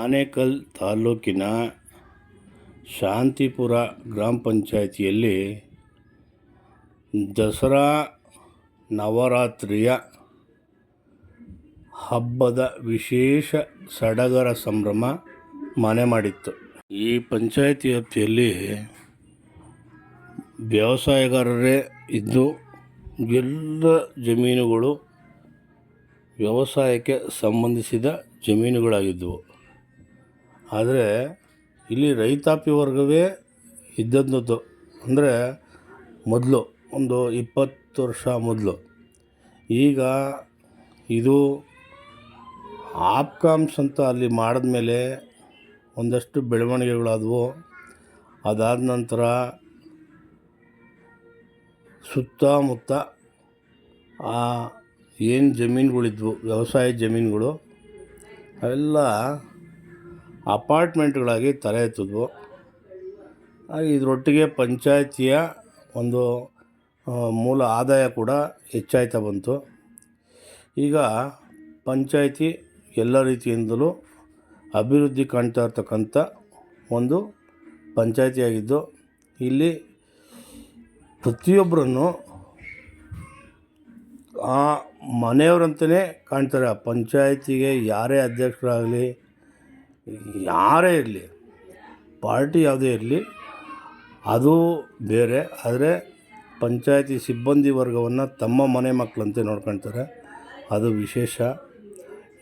ಆನೇಕಲ್ ತಾಲೂಕಿನ ಶಾಂತಿಪುರ ಗ್ರಾಮ ಪಂಚಾಯಿತಿಯಲ್ಲಿ ದಸರಾ ನವರಾತ್ರಿಯ ಹಬ್ಬದ ವಿಶೇಷ ಸಡಗರ ಸಂಭ್ರಮ ಮನೆ ಮಾಡಿತ್ತು. ಈ ಪಂಚಾಯಿತಿ ವ್ಯಾಪ್ತಿಯಲ್ಲಿ ವ್ಯವಸಾಯಗಾರರೇ ಇದ್ದು ಎಲ್ಲ ಜಮೀನುಗಳು ವ್ಯವಸಾಯಕ್ಕೆ ಸಂಬಂಧಿಸಿದ ಜಮೀನುಗಳಾಗಿದ್ದವು. ಆದರೆ ಇಲ್ಲಿ ರೈತಾಪಿ ವರ್ಗವೇ ಇದ್ದದ್ದು ಅಂದರೆ ಮೊದಲು, ಒಂದು ಇಪ್ಪತ್ತು ವರ್ಷ ಮೊದಲು. ಈಗ ಇದು ಆಪ್ಕಾಮ್ಸ್ ಅಂತ ಅಲ್ಲಿ ಮಾಡಿದ್ಮೇಲೆ ಒಂದಷ್ಟು ಬೆಳವಣಿಗೆಗಳಾದವು. ಅದಾದ ನಂತರ ಸುತ್ತಮುತ್ತ ಆ ಏನು ಜಮೀನುಗಳಿದ್ವು, ವ್ಯವಸಾಯ ಜಮೀನುಗಳು, ಅವೆಲ್ಲ ಅಪಾರ್ಟ್ಮೆಂಟ್ಗಳಾಗಿ ತಲೆ ಎತ್ತಿದ್ವು. ಇದರೊಟ್ಟಿಗೆ ಪಂಚಾಯಿತಿಯ ಒಂದು ಮೂಲ ಆದಾಯ ಕೂಡ ಹೆಚ್ಚಾಯ್ತಾ ಬಂತು. ಈಗ ಪಂಚಾಯಿತಿ ಎಲ್ಲ ರೀತಿಯಿಂದಲೂ ಅಭಿವೃದ್ಧಿ ಕಾಣ್ತಾ ಇರ್ತಕ್ಕಂಥ ಒಂದು ಪಂಚಾಯಿತಿಯಾಗಿದ್ದು, ಇಲ್ಲಿ ಪ್ರತಿಯೊಬ್ಬರನ್ನು ಆ ಮನೆಯವರಂತಲೇ ಕಾಣ್ತಾರೆ. ಆ ಪಂಚಾಯಿತಿಗೆ ಯಾರೇ ಅಧ್ಯಕ್ಷರಾಗಲಿ ಯಾರೇ ಇರಲಿ, ಪಾರ್ಟಿ ಯಾವುದೇ ಇರಲಿ, ಅದು ಬೇರೆ. ಆದರೆ ಪಂಚಾಯತಿ ಸಿಬ್ಬಂದಿ ವರ್ಗವನ್ನು ತಮ್ಮ ಮನೆ ಮಕ್ಕಳಂತೆ ನೋಡ್ಕೊಳ್ತಾರೆ ಅದು ವಿಶೇಷ.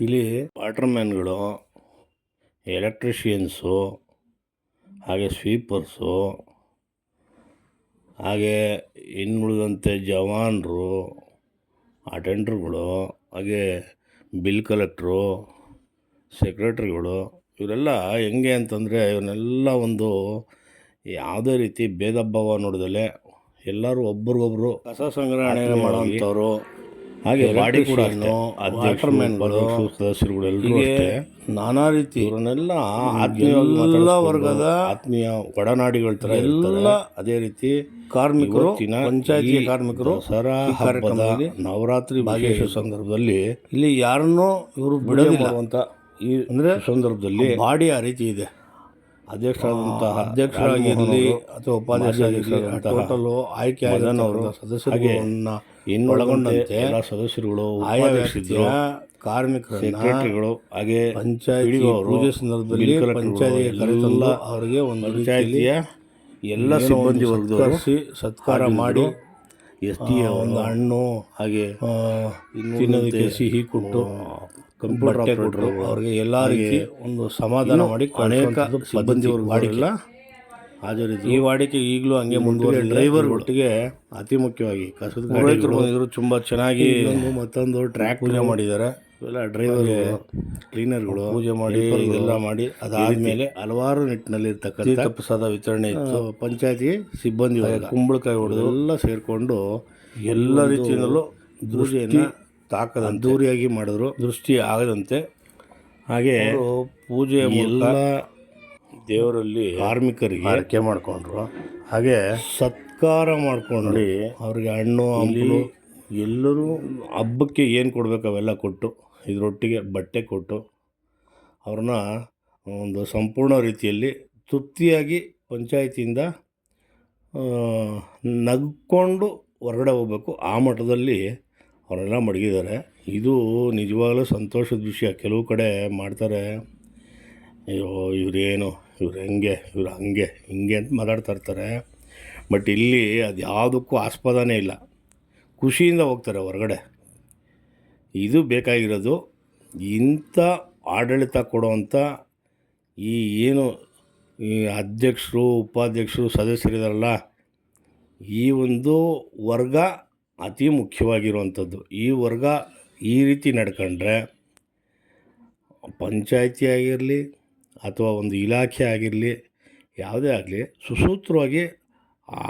ಇಲ್ಲಿ ವಾಟರ್ಮ್ಯಾನ್ಗಳು ಎಲೆಕ್ಟ್ರಿಷಿಯನ್ಸು, ಹಾಗೆ ಸ್ವೀಪರ್ಸು, ಹಾಗೆ ಇನ್ನುಳಿದಂತೆ ಜವಾನರು, ಅಟೆಂಡ್ರುಗಳು, ಹಾಗೆ ಬಿಲ್ ಕಲೆಕ್ಟ್ರು, ಸೆಕ್ರೆಟ್ರಿಗಳು ಇವರೆಲ್ಲ ಹೆಂಗೆ ಅಂತಂದರೆ ಇವನ್ನೆಲ್ಲ ಒಂದು ಯಾವುದೇ ರೀತಿ ಭೇದ ಭಾವ ನೋಡ್ದಲೆ ಎಲ್ಲರೂ ಒಬ್ರಿಗೊಬ್ರು ಕಸ ಸಂಗ್ರಹಣೆ ಮಾಡೋವಂಥವ್ರು ಹಾಗೆ ಬಾಡಿ ಕೂಡ ಮ್ಯಾನ್ಗಳು ಸದಸ್ಯರುಗಳು ಎಲ್ಲರೂ ಅಷ್ಟೇ. ನಾನಾ ರೀತಿ ಇವರನ್ನೆಲ್ಲ ಆತ್ಮೀಯ ವರ್ಗದ ಆತ್ಮೀಯ ಒಡನಾಡಿಗಳ ಥರ ಎಲ್ಲ ಅದೇ ರೀತಿ ಕಾರ್ಮಿಕರು ಪಂಚಾಯತಿ ಕಾರ್ಮಿಕರು ಸರ ಕಾರ್ಯಕ್ರಮದಲ್ಲಿ ನವರಾತ್ರಿ ಭಾಗೇಶ್ವರ ಸಂದರ್ಭದಲ್ಲಿ ಇಲ್ಲಿ ಯಾರನ್ನೂ ಇವರು ಬಿಡಲಿಲ್ಲ ಅಂತ ಈ ಅಂದರೆ ಸಂದರ್ಭದಲ್ಲಿ ಬಾಡಿ ಆ ರೀತಿ ಇದೆ. ಅಧ್ಯಕ್ಷರಾದಂತಹ ಅಧ್ಯಕ್ಷರಾಗಿರಲಿ ಅಥವಾ ಉಪಾಧ್ಯಕ್ಷರಾಗಿರಲಿ ಟೋಟಲು ಆಯ್ಕೆ ಆದವರು ಸದಸ್ಯರುಗಳನ್ನ ಇನ್ನೊಳಗೊಂಡಂತೆ ಸದಸ್ಯರುಗಳು ಆಯೋಜಿಸಿದ್ರು ಕಾರ್ಮಿಕರ ಸೆಕ್ರೆಟರಿಗಳು ಹಾಗೆ ಪಂಚಾಯತಿ ಪೂಜೆ ಸಂದರ್ಭದಲ್ಲಿ ಪಂಚಾಯತಿಗೆ ಕರೆತಲ್ಲ ಅವರಿಗೆ ಒಂದು ಪಂಚಾಯತಿಯ ಎಲ್ಲ ಸಿಬ್ಬಂದಿ ವರ್ಗದವರು ಸತ್ಕಾರ ಮಾಡಿ ಎಸ್ ಟಿ ಒಂದು ಹಣ್ಣು ಹಾಗೆ ತಿನ್ನೋದಕ್ಕೆ ಸಿಹಿ ಕೊಟ್ಟು ಕಂಪ್ಯೂಟರ್ ಕೊಟ್ಟರು ಅವ್ರಿಗೆ ಎಲ್ಲ ರೀತಿ ಒಂದು ಸಮಾಧಾನ ಮಾಡಿ ಅನೇಕ ಸಿಬ್ಬಂದಿ ಮಾಡಿಲ್ಲ ಹಾಜರಿದ್ದು ಈ ವಾಡಿಕೆ ಈಗಲೂ ಹಂಗೆ ಮುಂದುವರೆ ಡ್ರೈವರ್ ಒಟ್ಟಿಗೆ ಅತಿ ಮುಖ್ಯವಾಗಿ ಕಸದ ರೈತರು ಬಂದಿದ್ರು ತುಂಬ ಚೆನ್ನಾಗಿ ಮತ್ತೊಂದು ಟ್ರ್ಯಾಕ್ ಪೂಜೆ ಮಾಡಿದ್ದಾರೆ. ಇವೆಲ್ಲ ಡ್ರೈವರ್ ಕ್ಲೀನರ್ಗಳು ಪೂಜೆ ಮಾಡಿ ಇದೆಲ್ಲ ಮಾಡಿ ಅದಾದಮೇಲೆ ಹಲವಾರು ನಿಟ್ಟಿನಲ್ಲಿ ಇರ್ತಕ್ಕಂಥ ಪ್ರಸಾದ ವಿತರಣೆ ಇತ್ತು. ಪಂಚಾಯತಿ ಸಿಬ್ಬಂದಿ ಕುಂಬಳಕಾಯಿ ಹೊಡೆದು ಎಲ್ಲ ಸೇರಿಕೊಂಡು ಎಲ್ಲ ರೀತಿಯಿಂದಲೂ ದೃಷ್ಟಿಯನ್ನು ತಾಕದ ದೂರಿಯಾಗಿ ಮಾಡಿದ್ರು ದೃಷ್ಟಿ ಆಗದಂತೆ. ಹಾಗೆ ಪೂಜೆ ಎಲ್ಲ ದೇವರಲ್ಲಿ ಕಾರ್ಮಿಕರಿಗೆ ಆಯ್ಕೆ ಮಾಡಿಕೊಂಡ್ರು. ಹಾಗೆ ಸತ್ಕಾರ ಮಾಡ್ಕೊಂಡು ಅವ್ರಿಗೆ ಹಣ್ಣು ಹಂಪಲು ಎಲ್ಲರೂ ಹಬ್ಬಕ್ಕೆ ಏನು ಕೊಡಬೇಕು ಅವೆಲ್ಲ ಕೊಟ್ಟು ಇದರೊಟ್ಟಿಗೆ ಬಟ್ಟೆ ಕೊಟ್ಟು ಅವ್ರನ್ನ ಒಂದು ಸಂಪೂರ್ಣ ರೀತಿಯಲ್ಲಿ ತೃಪ್ತಿಯಾಗಿ ಪಂಚಾಯತಿಯಿಂದ ನಗ್ಕೊಂಡು ಹೊರಗಡೆ ಹೋಗ್ಬೇಕು. ಆ ಮಟ್ಟದಲ್ಲಿ ಅವರೆಲ್ಲ ಮಡಗಿದ್ದಾರೆ. ಇದು ನಿಜವಾಗ್ಲೂ ಸಂತೋಷದ ವಿಷಯ. ಕೆಲವು ಕಡೆ ಮಾಡ್ತಾರೆ, ಅಯ್ಯೋ, ಇವರೇನು, ಇವ್ರು ಹೆಂಗೆ, ಇವ್ರು ಹಂಗೆ, ಹಿಂಗೆ ಅಂತ ಮಾತಾಡ್ತಾ ಇರ್ತಾರೆ. ಬಟ್ ಇಲ್ಲಿ ಅದು ಯಾವುದಕ್ಕೂ ಆಸ್ಪದನೇ ಇಲ್ಲ. ಖುಷಿಯಿಂದ ಹೋಗ್ತಾರೆ ಹೊರಗಡೆ. ಇದು ಬೇಕಾಗಿರೋದು ಇಂಥ ಆಡಳಿತ ಕೊಡುವಂಥ ಈ ಏನು ಈ ಅಧ್ಯಕ್ಷರು, ಉಪಾಧ್ಯಕ್ಷರು, ಸದಸ್ಯರಿದಾರಲ್ಲ, ಈ ಒಂದು ವರ್ಗ ಅತಿ ಮುಖ್ಯವಾಗಿರುವಂಥದ್ದು. ಈ ವರ್ಗ ಈ ರೀತಿ ನಡ್ಕೊಂಡ್ರೆ ಪಂಚಾಯಿತಿ ಆಗಿರಲಿ ಅಥವಾ ಒಂದು ಇಲಾಖೆ ಆಗಿರಲಿ, ಯಾವುದೇ ಆಗಲಿ ಸುಸೂತ್ರವಾಗಿ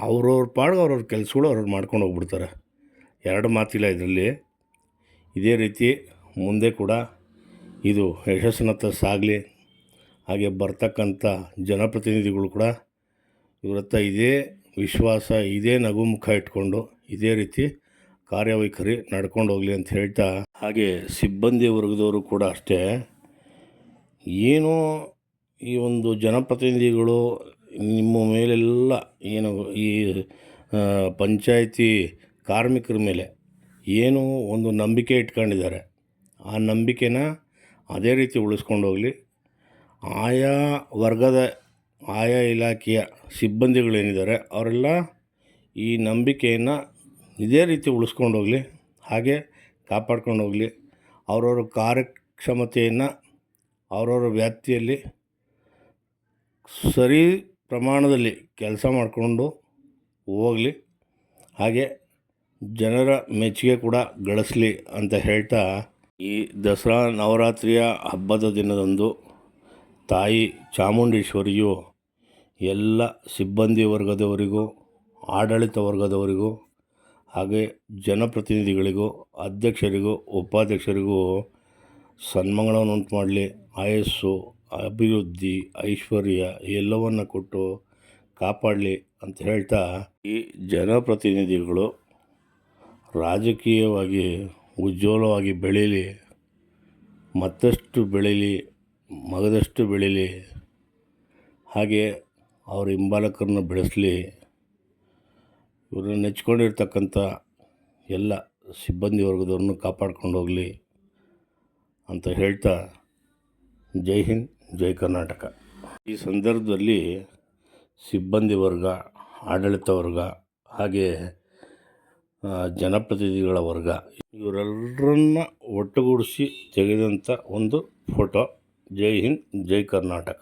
ಅವ್ರವ್ರ ಪಾಡ್ಗೆ ಅವ್ರವ್ರ ಕೆಲಸಗಳು ಅವ್ರವ್ರು ಮಾಡ್ಕೊಂಡು ಹೋಗ್ಬಿಡ್ತಾರೆ. ಎರಡು ಮಾತಿಲ್ಲ ಇದರಲ್ಲಿ. ಇದೇ ರೀತಿ ಮುಂದೆ ಕೂಡ ಇದು ಯಶಸ್ಸಿನತ್ತ ಸಾಗಲಿ, ಹಾಗೆ ಬರ್ತಕ್ಕಂಥ ಜನಪ್ರತಿನಿಧಿಗಳು ಕೂಡ ಇವ್ರ ಹತ್ರ ಇದೇ ವಿಶ್ವಾಸ, ಇದೇ ನಗುಮುಖ ಇಟ್ಕೊಂಡು ಇದೇ ರೀತಿ ಕಾರ್ಯವೈಖರಿ ನಡ್ಕೊಂಡು ಹೋಗಲಿ ಅಂತ ಹೇಳ್ತಾ, ಹಾಗೆ ಸಿಬ್ಬಂದಿ ವರ್ಗದವರು ಕೂಡ ಅಷ್ಟೇ, ಏನೋ ಈ ಒಂದು ಜನಪ್ರತಿನಿಧಿಗಳು ನಿಮ್ಮ ಮೇಲೆಲ್ಲ ಏನು ಈ ಪಂಚಾಯಿತಿ ಕಾರ್ಮಿಕರ ಮೇಲೆ ಏನು ಒಂದು ನಂಬಿಕೆ ಇಟ್ಕೊಂಡಿದ್ದಾರೆ. ಆ ನಂಬಿಕೆನ ಅದೇ ರೀತಿ ಉಳಿಸ್ಕೊಂಡು ಹೋಗಲಿ. ಆಯಾ ವರ್ಗದ, ಆಯಾ ಇಲಾಖೆಯ ಸಿಬ್ಬಂದಿಗಳೇನಿದ್ದಾರೆ, ಅವರೆಲ್ಲ ಈ ನಂಬಿಕೆಯನ್ನು ಇದೇ ರೀತಿ ಉಳಿಸ್ಕೊಂಡು ಹೋಗಲಿ, ಹಾಗೆ ಕಾಪಾಡ್ಕೊಂಡು ಹೋಗಲಿ. ಅವರವ್ರ ಕಾರ್ಯಕ್ಷಮತೆಯನ್ನು, ಅವರವ್ರ ವ್ಯಾಪ್ತಿಯಲ್ಲಿ ಸರಿ ಪ್ರಮಾಣದಲ್ಲಿ ಕೆಲಸ ಮಾಡಿಕೊಂಡು ಹೋಗಲಿ. ಹಾಗೆ ಜನರ ಮೆಚ್ಚುಗೆ ಕೂಡ ಗಳಿಸಲಿ ಅಂತ ಹೇಳ್ತಾ, ಈ ದಸರಾ ನವರಾತ್ರಿಯ ಹಬ್ಬದ ದಿನದಂದು ತಾಯಿ ಚಾಮುಂಡೇಶ್ವರಿಯು ಎಲ್ಲ ಸಿಬ್ಬಂದಿ ವರ್ಗದವರಿಗೂ, ಆಡಳಿತ ವರ್ಗದವರಿಗೂ ಹಾಗೆ ಜನಪ್ರತಿನಿಧಿಗಳಿಗೂ, ಅಧ್ಯಕ್ಷರಿಗೂ, ಉಪಾಧ್ಯಕ್ಷರಿಗೂ ಸನ್ಮಾನವನ್ನುಂಟು ಮಾಡಲಿ. ಆಯಸ್ಸು, ಅಭಿವೃದ್ಧಿ, ಐಶ್ವರ್ಯ ಎಲ್ಲವನ್ನು ಕೊಟ್ಟು ಕಾಪಾಡಲಿ ಅಂತ ಹೇಳ್ತಾ ಈ ಜನಪ್ರತಿನಿಧಿಗಳು ರಾಜಕೀಯವಾಗಿ ಉಜ್ವಲವಾಗಿ ಬೆಳೀಲಿ, ಮತ್ತಷ್ಟು ಬೆಳೀಲಿ, ಮಗದಷ್ಟು ಬೆಳೀಲಿ, ಹಾಗೆ ಅವ್ರ ಹಿಂಬಾಲಕರನ್ನು ಬೆಳೆಸಲಿ. ಇವ್ರನ್ನ ನೆಚ್ಕೊಂಡಿರ್ತಕ್ಕಂಥ ಎಲ್ಲ ಸಿಬ್ಬಂದಿ ವರ್ಗದವ್ರನ್ನು ಕಾಪಾಡ್ಕೊಂಡು ಹೋಗಲಿ ಅಂತ ಹೇಳ್ತಾ ಜೈ ಹಿಂದ್, ಜೈ ಕರ್ನಾಟಕ. ಈ ಸಂದರ್ಭದಲ್ಲಿ ಸಿಬ್ಬಂದಿ ವರ್ಗ, ಆಡಳಿತ ವರ್ಗ, ಹಾಗೆ ಜನಪ್ರತಿನಿಧಿಗಳ ವರ್ಗ, ಇವರೆಲ್ಲರನ್ನ ಒಟ್ಟುಗೂಡಿಸಿ ತೆಗೆದಂಥ ಒಂದು ಫೋಟೋ. ಜೈ ಹಿಂದ್, ಜೈ ಕರ್ನಾಟಕ.